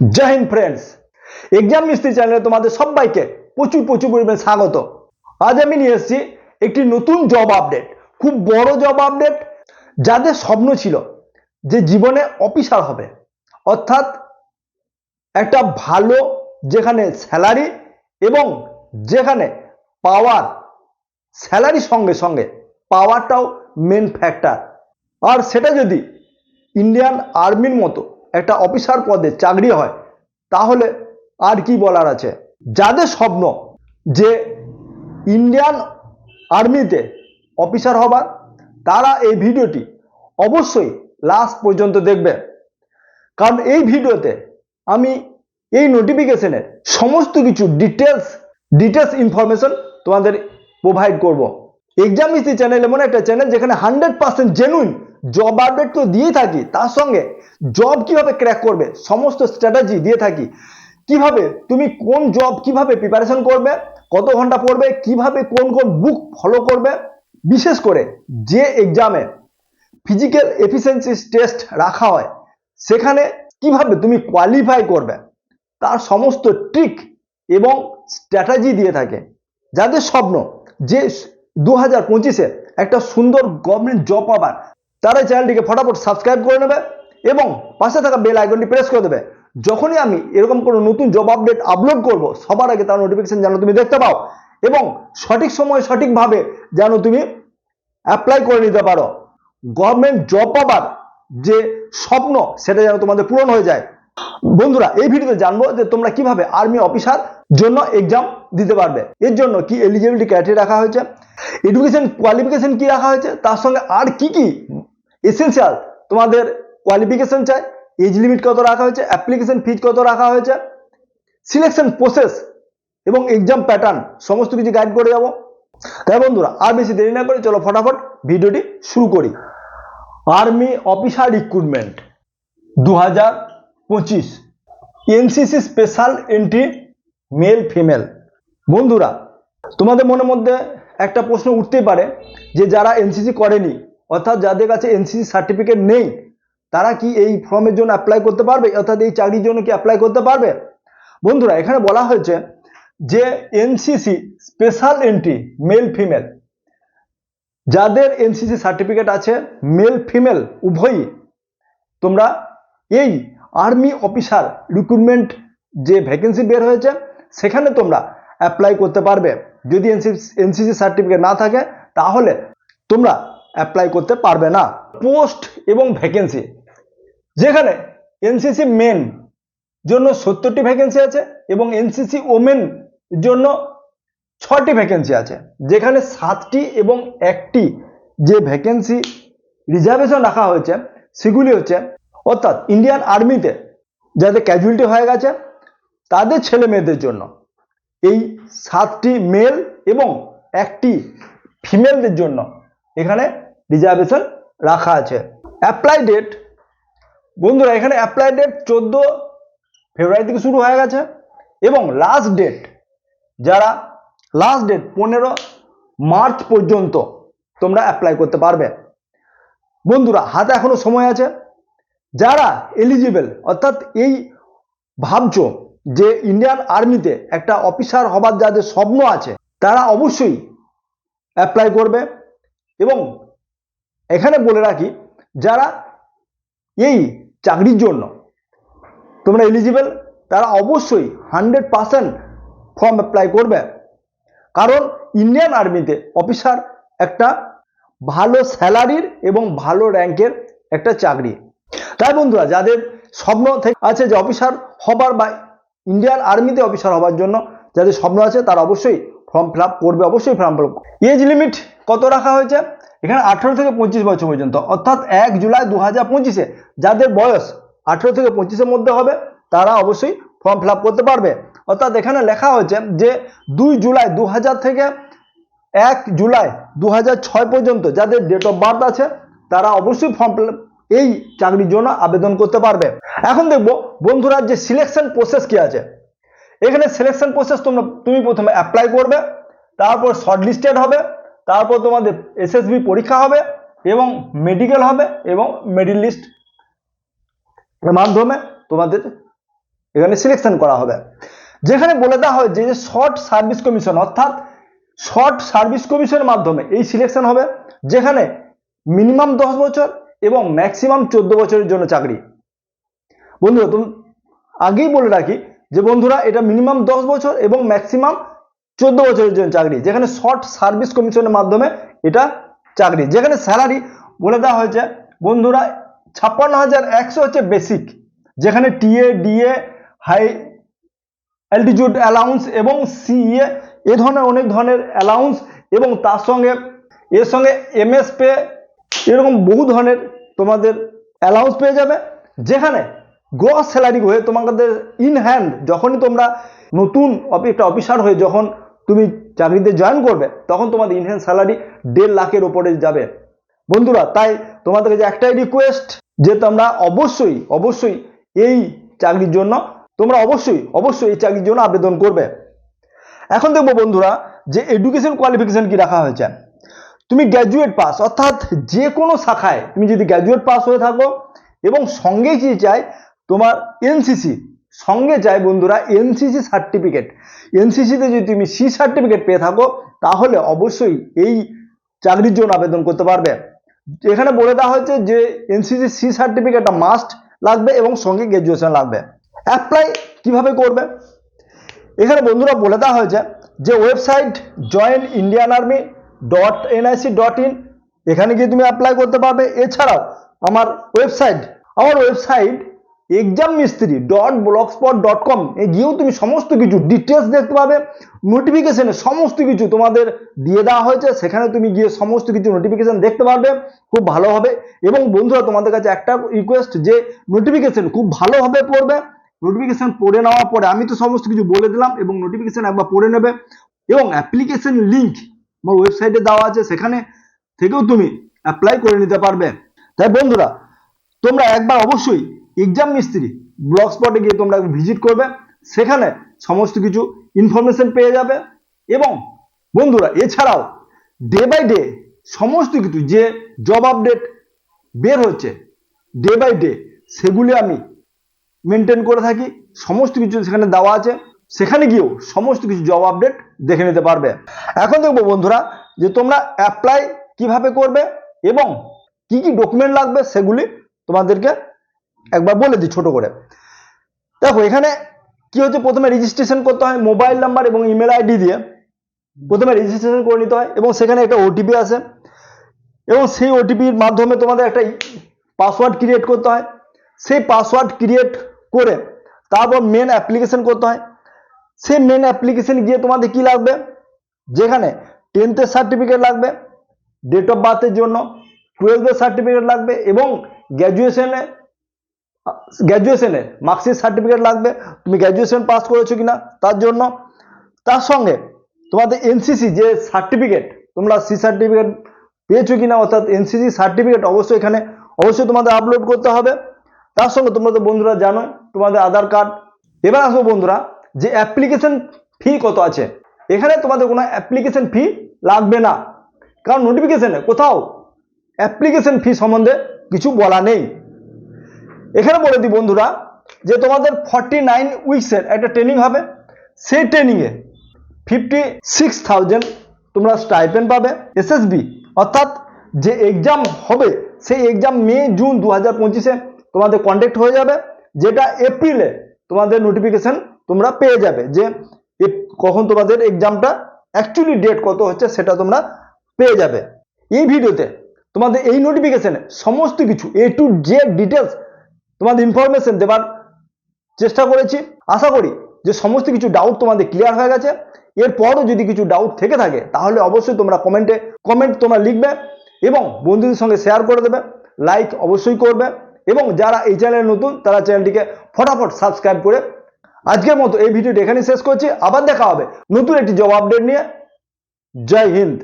জয় friends exam মিস্ত্রি চ্যানেলে তোমাদের সবাইকে প্রচুর প্রচুর পরিমাণে স্বাগত। আজ আমি নিয়ে এসেছি একটি নতুন জব আপডেট খুব বড় জব আপডেট যাদের স্বপ্ন ছিল যে জীবনে অফিসার হবে। অর্থাৎ একটা ভালো যেখানে স্যালারি এবং যেখানে পাওয়ার স্যালারির সঙ্গে সঙ্গে পাওয়ারটাও মেন ফ্যাক্টর আর সেটা যদি ইন্ডিয়ান আর্মির মতো একটা অফিসার পদে চাকরি হয়, তাহলে আর কি বলার আছে? যাদের স্বপ্ন যে ইন্ডিয়ান আর্মিতে অফিসার হবার, তারা এই ভিডিওটি অবশ্যই লাস্ট পর্যন্ত দেখবে। কারণ এই ভিডিওতে আমি এই নোটিফিকেশনের সমস্ত কিছু ডিটেলস ডিটেলস ইনফরমেশন তোমাদের প্রোভাইড করব। এক্সাম মিস্ত্রি চ্যানেল এমন একটা চ্যানেল যেখানে hundred percent genuine job update তো দিয়ে থাকি, তার সঙ্গে জব কীভাবে ক্র্যাক করবে, সমস্ত স্ট্র্যাটেজি দিয়ে থাকি। কীভাবে, তুমি কোন জব কীভাবে প্রিপারেশন করবে, কত ঘণ্টা পড়বে, কীভাবে কোন কোন বুক ফলো করবে, বিশেষ করে যে এক্সামে ফিজিক্যাল এফিসিয়েন্সি টেস্ট রাখা হয়, সেখানে কীভাবে তুমি কোয়ালিফাই করবে, তার সমস্ত ট্রিক এবং স্ট্র্যাটেজি দিয়ে থাকে। যাদের স্বপ্ন যে দু হাজার পঁচিশে একটা সুন্দর গভর্নমেন্ট জব পাবার তারা চ্যানেলটিকে ফটাফট সাবস্ক্রাইব করে নেবে এবং পাশে থাকা বেল আইকনটি প্রেস করে দেবে। যখনই আমি এরকম কোনো নতুন জব আপডেট আপলোড করব, সবার আগে তার নোটিফিকেশন যেন তুমি দেখতে পাও এবং সঠিক সময়ে সঠিকভাবে যেন তুমি অ্যাপ্লাই করে নিতে পারো। গভর্নমেন্ট জব পাবার যে স্বপ্ন, সেটা যেন তোমাদের পূরণ হয়ে যায়। বন্ধুরা, এই ভিডিওতে জানব যে তোমরা কীভাবে আর্মি অফিসার জন্য এক্সাম দিতে পারবে। এর জন্য কি এলিজিবিলিটি ক্রাইটেরিয়া রাখা হয়েছে? এডুকেশন কোয়ালিফিকেশন কি রাখা হয়েছে? তার সঙ্গে আর কি কি এসেন্সিয়াল তোমাদের কোয়ালিফিকেশন চাই এজ লিমিট কত রাখা হয়েছে অ্যাপ্লিকেশন ফিজ কত রাখা হয়েছে সিলেকশন প্রসেস এবং এক্সাম প্যাটার্ন সমস্ত কিছু গাইড করে যাব। তাই বন্ধুরা, আর বেশি দেরি না করে চলো ফটাফট ভিডিওটি শুরু করি। আর্মি অফিসার রিক্রুটমেন্ট দু হাজার পঁচিশ NCC special entry male female বন্ধুরা, তোমাদের মনের মধ্যে একটা প্রশ্ন উঠতেই পারে যে যারা এনসিসি করেনি অর্থাৎ যাদের কাছে এনসিসি সার্টিফিকেট নেই, তারা কি এই ফর্মের জন্য অ্যাপ্লাই করতে পারবে? অর্থাৎ এই চাকরির জন্য কি অ্যাপ্লাই করতে পারবে? বন্ধুরা, এখানে বলা হয়েছে যে NCC special entry male female যাদের এনসিসি সার্টিফিকেট আছে মেল ফিমেল উভয়ই। তোমরা এই আর্মি অফিসার রিক্রুটমেন্ট যে ভ্যাকেন্সি বের হয়েছে, সেখানে তোমরা অ্যাপ্লাই করতে পারবে। যদি এনসিসি সার্টিফিকেট না থাকে, তাহলে তোমরা অ্যাপ্লাই করতে পারবে না। পোস্ট এবং ভ্যাকেন্সি যেখানে এনসিসি মেন জন্য সত্তরটি ভ্যাকেন্সি আছে এবং এনসিসি ওমেন জন্য ছটি ভ্যাকেন্সি আছে। যেখানে সাতটি এবং একটি যে ভ্যাকেন্সি রিজার্ভেশন রাখা হয়েছে, সেগুলি হচ্ছে, অর্থাৎ ইন্ডিয়ান আর্মিতে যাদের ক্যাজুয়ালিটি হয়ে গেছে, তাদের ছেলে মেয়েদের জন্য এই সাতটি মেল এবং একটি ফিমেলদের জন্য এখানে রিজার্ভেশন রাখা আছে। অ্যাপ্লাই ডেট বন্ধুরা এখানে অ্যাপ্লাই ডেট চোদ্দ ফেব্রুয়ারি থেকে শুরু হয়ে গেছে এবং লাস্ট ডেট যারা লাস্ট ডেট পনেরো মার্চ পর্যন্ত তোমরা অ্যাপ্লাই করতে পারবে। বন্ধুরা, হাতে এখনও সময় আছে। যারা এলিজিবল অর্থাৎ এই ভাবছ যে ইন্ডিয়ান আর্মিতে একটা অফিসার হবার যাদের স্বপ্ন আছে, তারা অবশ্যই অ্যাপ্লাই করবে। এবং এখানে বলে রাখি, যারা এই চাকরির জন্য তোমরা এলিজিবল তারা অবশ্যই হান্ড্রেড পার্সেন্ট ফর্ম অ্যাপ্লাই করবে। কারণ ইন্ডিয়ান আর্মিতে অফিসার একটা ভালো স্যালারির এবং ভালো র্যাঙ্কের একটা চাকরি। তাই বন্ধুরা, যাদের স্বপ্ন থেকে আছে যে অফিসার হবার বা ইন্ডিয়ান আর্মিতে অফিসার হবার জন্য যাদের স্বপ্ন আছে, তারা অবশ্যই ফর্ম ফিল করবে, অবশ্যই ফর্ম ফিল এজ লিমিট কত রাখা হয়েছে? এখানে আঠেরো থেকে পঁচিশ বছর পর্যন্ত, অর্থাৎ এক জুলাই দু হাজার পঁচিশে যাদের বয়স আঠেরো থেকে পঁচিশের মধ্যে হবে, তারা অবশ্যই ফর্ম ফিল করতে পারবে। অর্থাৎ এখানে লেখা হয়েছে যে দুই জুলাই দু হাজার থেকে এক জুলাই দু পর্যন্ত যাদের ডেট অফ বার্থ আছে, তারা অবশ্যই ফর্ম এই চাকরির জন্য আবেদন করতে পারবে। এখন দেখব বন্ধুরা যে সিলেকশন প্রসেস কি আছে। এখানে সিলেকশন প্রসেস তোমরা, তুমি প্রথমে অ্যাপ্লাই করবে, তারপর শর্ট লিস্টেড হবে, তারপর তোমাদের এসএসবি পরীক্ষা হবে এবং মেডিকেল হবে এবং মেডিল লিস্ট মাধ্যমে তোমাদের এখানে সিলেকশন করা হবে। যেখানে বলে দেওয়া হয় যে শর্ট সার্ভিস কমিশন অর্থাৎ শর্ট সার্ভিস কমিশনের মাধ্যমে এই সিলেকশন হবে, যেখানে মিনিমাম দশ বছর এবং ম্যাক্সিমাম চোদ্দ বছরের জন্য চাকরি। বন্ধুরা, তুমি আগেই বলে রাখি যে বন্ধুরা, এটা মিনিমাম দশ বছর এবং ম্যাক্সিমাম চোদ্দ বছরের জন্য চাকরি। যেখানে শর্ট সার্ভিস কমিশনের মাধ্যমে এটা চাকরি। যেখানে স্যালারি বলে দেওয়া হয়েছে, বন্ধুরা, ছাপ্পান্ন হাজার একশো হচ্ছে বেসিক যেখানে TA DA high altitude allowance এবং সিএ এ ধরনের অনেক ধরনের অ্যালাউন্স এবং তার সঙ্গে, এর সঙ্গে এমএস পে এরকম বহু ধরনের তোমাদের অ্যালাউন্স পেয়ে যাবে। যেখানে গ্রস স্যালারি হয়ে তোমাদের ইন হ্যান্ড যখনই তোমরা নতুন একটা অফিসার হয়ে যখন তুমি চাকরিতে জয়েন করবে, তখন তোমাদের ইন হ্যান্ড স্যালারি দেড় লাখের ওপরে যাবে। বন্ধুরা, তাই তোমাদের কাছে একটাই রিকোয়েস্ট যে তোমরা অবশ্যই অবশ্যই এই চাকরির জন্য, তোমরা অবশ্যই অবশ্যই এই চাকরির জন্য আবেদন করবে। এখন দেখব বন্ধুরা, যে এডুকেশন কোয়ালিফিকেশন কি রাখা হয়েছে। তুমি গ্র্যাজুয়েট পাস অর্থাৎ যে কোনো শাখায় তুমি যদি গ্র্যাজুয়েট পাস হয়ে থাকো, এবং সঙ্গেই কি চাই তোমার এনসিসি সঙ্গে চাই বন্ধুরা এনসিসি সার্টিফিকেট এনসিসিতে যদি তুমি সি সার্টিফিকেট পেয়ে থাকো, তাহলে অবশ্যই এই চাকরির জন্য আবেদন করতে পারবে। এখানে বলে দেওয়া হয়েছে যে এনসিসি সি সার্টিফিকেটটা মাস্ট লাগবে এবং সঙ্গে গ্র্যাজুয়েশন লাগবে। অ্যাপ্লাই কীভাবে করবে? এখানে বন্ধুরা বলে দেওয়া হয়েছে যে website join Indian army dot NIC dot in এখানে গিয়ে তুমি অ্যাপ্লাই করতে পারবে। এছাড়াও আমার ওয়েবসাইট আমার website exam Mistri dot blog spot dot com এ গিয়েও তুমি সমস্ত কিছু ডিটেলস দেখতে পাবে নোটিফিকেশনে সমস্ত কিছু তোমাদের দিয়ে দেওয়া হয়েছে, সেখানে তুমি গিয়ে সমস্ত কিছু নোটিফিকেশন দেখতে পারবে, খুব ভালো হবে। এবং বন্ধুরা, তোমাদের কাছে একটা রিকোয়েস্ট যে নোটিফিকেশন খুব ভালোভাবে পড়বে নোটিফিকেশান পড়ে নেওয়ার পরে আমি তো সমস্ত কিছু বলে দিলাম এবং নোটিফিকেশান একবার পড়ে নেবে। এবং অ্যাপ্লিকেশন লিঙ্ক আমার ওয়েবসাইটে দেওয়া আছে, সেখানে থেকেও তুমি অ্যাপ্লাই করে নিতে পারবে। তাই বন্ধুরা, তোমরা একবার অবশ্যই এক্সাম মিস্ত্রি ব্লগ স্পটে গিয়ে তোমরা ভিজিট করবে। সেখানে সমস্ত কিছু ইনফরমেশন পেয়ে যাবে। এবং বন্ধুরা, এছাড়াও ডে বাই ডে সমস্ত কিছু যে জব আপডেট বের হচ্ছে ডে বাই ডে সেগুলি আমি মেনটেন করে থাকি। সমস্ত কিছু সেখানে দেওয়া আছে। সেখানে গিয়েও সমস্ত কিছু জব আপডেট দেখে নিতে পারবে। এখন দেখব বন্ধুরা যে তোমরা অ্যাপ্লাই কীভাবে করবে এবং কি কি ডকুমেন্ট লাগবে সেগুলি তোমাদেরকে একবার বলে দিই ছোট করে। দেখো, এখানে কি হচ্ছে? প্রথমে রেজিস্ট্রেশন করতে হয় মোবাইল নাম্বার এবং ইমেল আইডি দিয়ে। প্রথমে রেজিস্ট্রেশন করে নিতে হয় এবং সেখানে একটা ওটিপি আসে। এবং সেই ওটিপির মাধ্যমে তোমাদের একটা পাসওয়ার্ড ক্রিয়েট করতে হয়। সেই পাসওয়ার্ড ক্রিয়েট করে তারপর মেন অ্যাপ্লিকেশন করতে হয়। সেই মেন অ্যাপ্লিকেশন গিয়ে তোমাদের কি লাগবে? যেখানে টেন্থের সার্টিফিকেট লাগবে ডেট অফ বার্থের জন্য টুয়েলভের সার্টিফিকেট লাগবে এবং গ্র্যাজুয়েশনে গ্র্যাজুয়েশনের মার্কশিট সার্টিফিকেট লাগবে, তুমি গ্র্যাজুয়েশন পাস করেছ কিনা, তার জন্য। তার সঙ্গে তোমাদের এনসিসি যে সার্টিফিকেট তোমরা সি সার্টিফিকেট পেয়েছ কিনা, অর্থাৎ এনসিসি সার্টিফিকেট অবশ্যই এখানে, অবশ্যই তোমাদের আপলোড করতে হবে। তার সঙ্গে তোমরা তো বন্ধুরা জানো তোমাদের আধার কার্ড এবার আসব বন্ধুরা, যে অ্যাপ্লিকেশন ফি কত আছে? এখানে তোমাদের কোনো অ্যাপ্লিকেশন ফি লাগবে না। কারণ নোটিফিকেশানে কোথাও অ্যাপ্লিকেশন ফি সম্বন্ধে কিছু বলা নেই। এখানে বলে দিই বন্ধুরা যে তোমাদের ফর্টি নাইন উইকসের একটা ট্রেনিং হবে। সেই ট্রেনিংয়ে ফিফটি সিক্স থাউজেন্ড তোমরা স্টাইপেন্ড পাবে এসএসবি অর্থাৎ যে এক্সাম হবে, সেই এক্সাম মে জুন দু হাজার পঁচিশে তোমাদের কন্ট্যাক্ট হয়ে যাবে, যেটা এপ্রিলে তোমাদের নোটিফিকেশন তোমরা পেয়ে যাবে যে কখন তোমাদের এক্সামটা অ্যাকচুয়ালি ডেট কত হচ্ছে সেটা তোমরা পেয়ে যাবে। এই ভিডিওতে তোমাদের এই নোটিফিকেশানে সমস্ত কিছু এ টু জে ডিটেলস তোমাদের ইনফরমেশন দেবার চেষ্টা করেছি। আশা করি যে সমস্ত কিছু ডাউট তোমাদের ক্লিয়ার হয়ে গেছে। এরপরও যদি কিছু ডাউট থেকে থাকে, তাহলে অবশ্যই তোমরা কমেন্টে কমেন্ট তোমরা লিখবে এবং বন্ধুদের সঙ্গে শেয়ার করে দেবে। লাইক অবশ্যই করবে এবং যারা এই চ্যানেলে নতুন, তারা চ্যানেলটিকে ফটাফট সাবস্ক্রাইব করে আজকের মতো এই ভিডিওটি এখানেই শেষ করছি। আবার দেখা হবে নতুন একটি জব আপডেট নিয়ে। জয় হিন্দ।